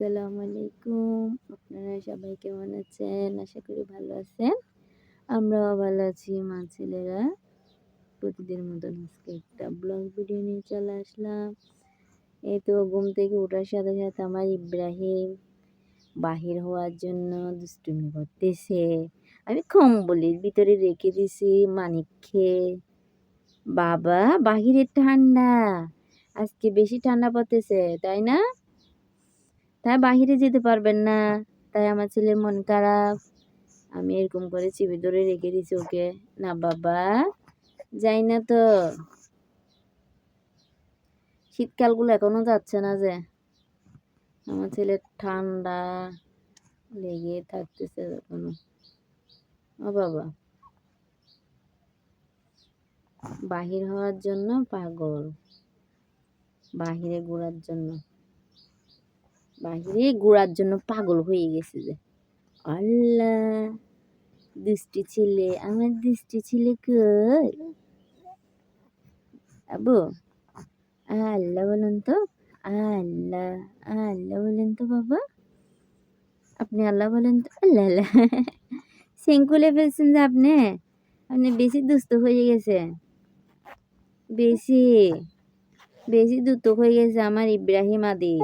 আসসালামু আলাইকুম। আপনারা সবাই কেমন আছেন? আশা করি ভালো আছেন। আমরাও ভালো আছি, মা ছেলেরা। প্রতিদিন মতন আজকে একটা ব্লগ ভিডিও নিয়ে চলে আসলাম। এই তো ঘুম থেকে ওঠার সাথে সাথে আমার ইব্রাহিম বাহির হওয়ার জন্য দুষ্টুমি করতেছে। আমি কম্বলের ভিতরে রেখে দিছি মানিক খেয়ে বাবা, বাহিরে ঠান্ডা। আজকে বেশি ঠান্ডা পড়তেছে, তাই না? তাই বাহিরে যেতে পারবেন না। তাই আমার ছেলের মন খারাপ। আমি এরকম করে চিবি ধরে রেখে দিছি ওকে। না বাবা যাই না তো। শীতকালগুলো এখনও যাচ্ছে না যে। আমার ছেলের ঠান্ডা লেগে থাকতেছে এখনও। ও বাবা। বাহির হওয়ার জন্য পাগল। বাহিরে ঘোরার জন্য। বাহিরে ঘোরার জন্য পাগল হয়ে গেছে যে। আল্লাহ, দৃষ্টি ছেলে, আমার দৃষ্টি ছেলে কই? আবু, আল্লাহ বলেন তো, আল্লাহ আল্লাহ বলেন তো বাবা। আপনি আল্লাহ বলেন তো, আল্লাহ আল্লাহ। সেঙ্কুলে ফেলছেন যে আপনি। আপনি বেশি দুস্থ হয়ে গেছে। বেশি বেশি দ্রুত হয়ে গেছে আমার ইব্রাহিম আদি।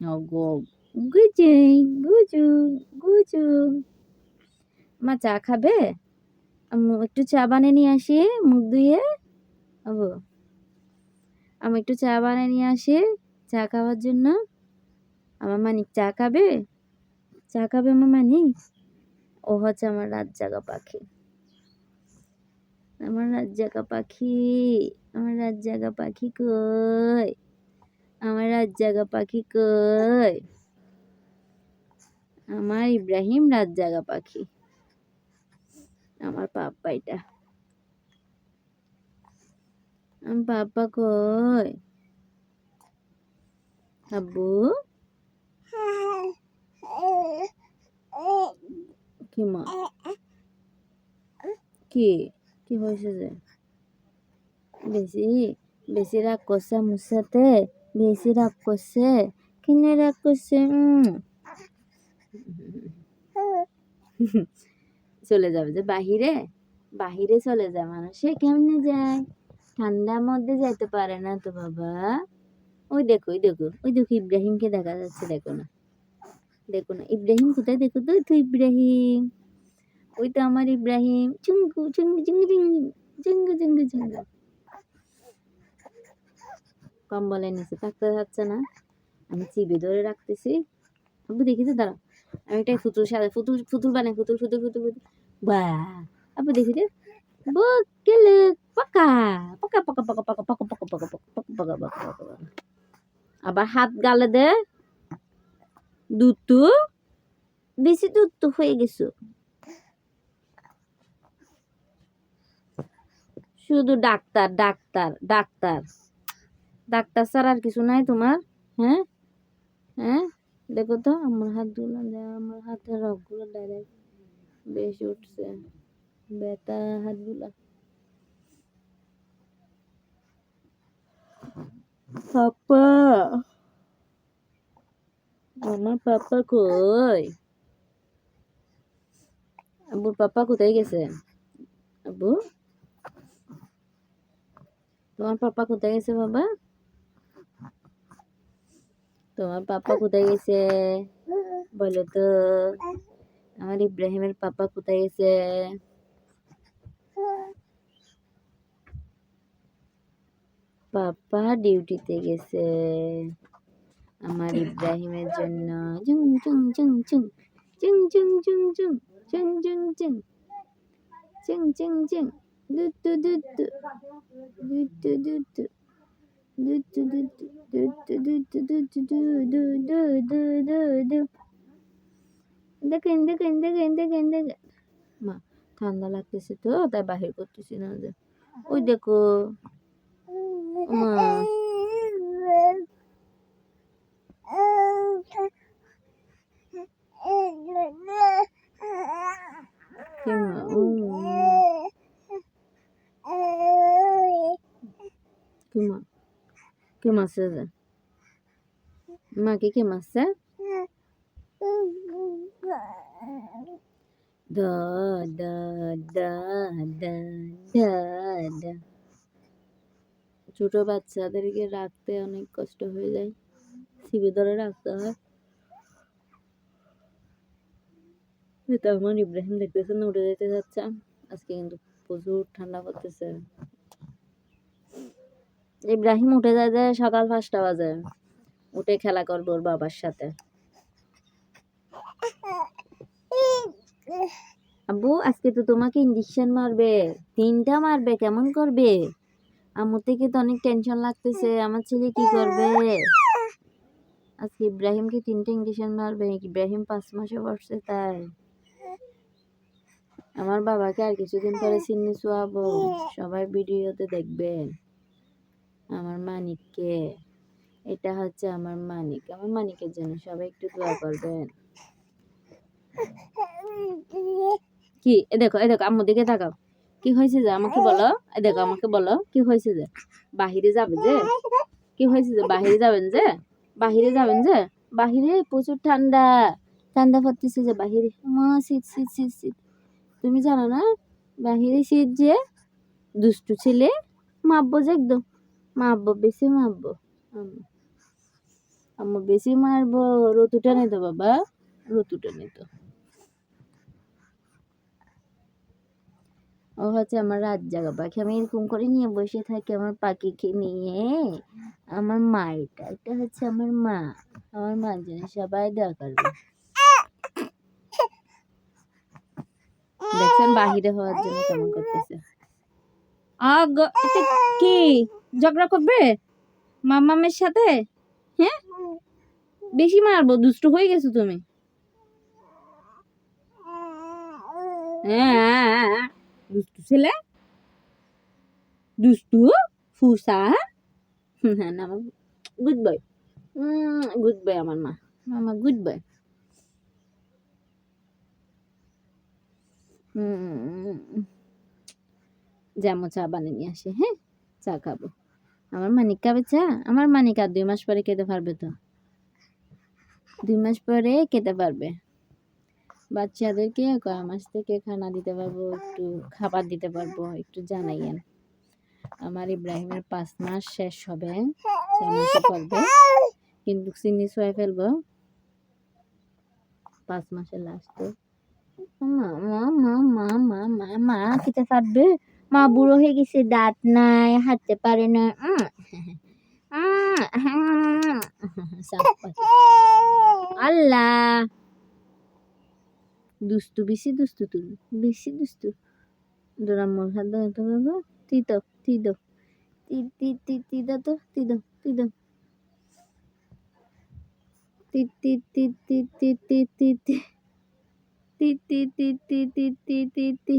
গো গুজু গুজু গুজু মা চা খাবে একটু চা বানিয়ে নিয়ে আসি মুখ ধুয়ে আবু আমি একটু চা বানিয়ে নিয়ে আসি চা খাওয়ার জন্য আমার মানিক চা খাবে চা খাবে আমার মানিক ও হচ্ছে আমার রাত জাগা পাখি আমার রাত জাগা পাখি আমার রাত জাগা পাখি কই আমার রাত জাগা পাখি কই? আমার ইব্রাহিম রাত জাগা পাখি। আমার পাপ্পা এটা। আমার পাপ্পা কই? আব্বু? কি মা? কি? কি হয়েছে যে? বেশি বেশি রাগ করছে আমার বেশি রাগ করছে? কেন রাগ করছে? চলে যাবে যে বাহিরে? বাহিরে চলে যায় মানুষে? কেমনে যায়? ঠান্ডার মধ্যে যাইতে পারে না তো বাবা। ওই দেখো ওই দেখো ওই দেখো ইব্রাহিমকে দেখা যাচ্ছে, দেখো না। দেখো না, ইব্রাহিম কোথায়? দেখো তো তুই ইব্রাহিম। ওই তো আমার ইব্রাহিম। চুঙ্গু চুঙ্গু চুঙ্গু চুঙ্গু চুঙ্গু চুঙ্গু চুঙ্গু। কম্বলের নিচে থাকতে যাচ্ছে না আমি চিবি ধরে রাখতেছি আব্বু দেখি তো আমি একটা ফুতুল সাথে ফুতুল ফুতুল বানাই ফুতুল ফুতুল ফুতুল ফুতুল বা আব্বু দেখি রে বকেলে পাকা পাকা পাকা পাকা পাকা পাকা পাকা পাকা পাকা পাকা পাকা পাকা আবার হাত গালে দে দুধ বেশি দুধ তো হয়ে গেছো শুধু ডাক্তার ডাক্তার ডাক্তার ডাক্তার ছাড়া আর কিছু নাই তোমার? হ্যাঁ? হ্যাঁ? দেখো তো, আমার হাতগুলো আমার হাতের রগগুলো ডাইরেক্ট বেশি উঠছে। ব্যথা হাতগুলা। পাপা। আমার পাপা কই? আব্বুর পাপা কোথায় গেছে? আব্বু? তোমার পাপা কোথায় গেছে, বাবা? তোমার পাপা কোথায় গেছে? বলো তো। আমার ইব্রাহিমের পাপা কোথায় গেছে? পাপা ডিউটিতে গেছে। আমার ইব্রাহিমের জন্য। জুং জুং জুং জুং জুং জুং জুং জুং জুং জুং জুং জুং জুং জুং দুটু দুটু চুং চুং চুং চুং চুং চুং চুং চুং চুং চুং চুং চুং চুং চুং দুত্তু দুত্তু দুত্তু দুত্তু দুত্তু দুত্তু দুত্তু দুত্তু দুত্তু দু দু দু দু দু দেখেন দেখেন দেখেন দেখেন দেখেন মা ঠান্ডা লাগতেছে তো তাই বাহির করতেছি না যে ওই দেখো মা মা কি মাছ কে মারছে দা দা দা দা দা দা ছোট বাচ্চাদেরকে রাখতে অনেক কষ্ট হয়ে যায় সিবি ধরে রাখতে হয় আমার ইব্রাহিম দেখতেছেন উঠে যেতে যাচ্ছে আজকে কিন্তু প্রচুর ঠান্ডা পড়তেছে ইব্রাহিম উঠে যায় যে সকাল পাঁচটা বাজে। উঠে খেলা করব ওর বাবার সাথে। আব্বু, আজকে তো তোমাকে ইঞ্জেকশন মারবে। তিনটা মারবে, কেমন করবে? আমার থেকে তো অনেক টেনশন লাগতেছে। আমার ছেলে কি করবে? আজকে ইব্রাহিমকে তিনটা ইঞ্জেকশন মারবে। ইব্রাহিম পাঁচ মাসে বসছে তাই। আমার বাবাকে আর কিছুদিন পরে চিনি চুয়াবো সবাই ভিডিওতে দেখবেন আমার মানিককে। এটা হচ্ছে আমার মানিক। আমার মানিকের জন্য সবাই একটু দোয়া করবেন। কি? এ দেখো এ দেখো, আম্মু দিকে তাকাও। কি হয়েছে যে? আমাকে বলো। এ দেখো, আমাকে বলো। কি হয়েছে যে? বাহিরে যাবে যে? কি হয়েছে যে? বাহিরে যাবেন যে? বাহিরে যাবেন যে? বাহিরে প্রচুর ঠান্ডা। ঠান্ডা পড়তেছে যে বাহিরে। মা, শীত শীত শীত শীত। তুমি জানো না? বাহিরে শীত যে দুষ্টু ছেলে মাপবো যে একদম। মাপবো বেশি আম্মু আম্মু বেশি মারবো রতুটা নিত বাবা রতুটা নিত ও হচ্ছে আমার রাত জাগা পাখি। আমি এরকম করে নিয়ে বসে থাকি আমার পাখিকে নিয়ে। আমার মা এটা এটা হচ্ছে আমার মা। আমার মা জন্য সবাই দেওয়া করবে। দেখছেন, বাহিরে হওয়ার জন্য কেমন করতেছে। আগ কি? ঝগড়া করবে? মামামের সাথে? হ্যাঁ? বেশি মারবো, দুষ্ট হয়ে গেছো তুমি। হ্যাঁ দুষ্টু ছেলে? দুষ্টু? ফুসা? হ্যাঁ না গুড বয়। গুড বয় আমার মা। মামা, গুড বয়। যেমন চা বানিয়ে নিয়ে আসে হ্যাঁ? চা খাব। আমার মানিক খাবে চা আমার মানিক আর দুই মাস পরে খেতে পারবে তো। দুই মাস পরে খেতে পারবে। বাচ্চাদেরকে কয় মাস থেকে খানা দিতে পারব? একটু খাবার দিতে পারব, একটু জানাইয়েন। আমার ইব্রাহিমের পাঁচ মাস শেষ হবে, ছয় মাসে কিন্তু চিনি সোয়া ফেলব। পাঁচ মাসের লাস্টে মা মা মা মা মা মা, খেতে পারবে? মা বুড়ো হয়ে গেছে দাঁত নাই হাঁটতে পারে না। আল্লাহ দুষ্টু বেশি দুষ্টু তুমি বেশি দুষ্টু ডোরাম্মর হাত দাও তো বাবা তুই তো তুই দাও তুই তুই তুই তুই দাও তো তুই দাও তুই দাও তি তি তি তি তি তি তি তি তি তি তি তি তি তি তি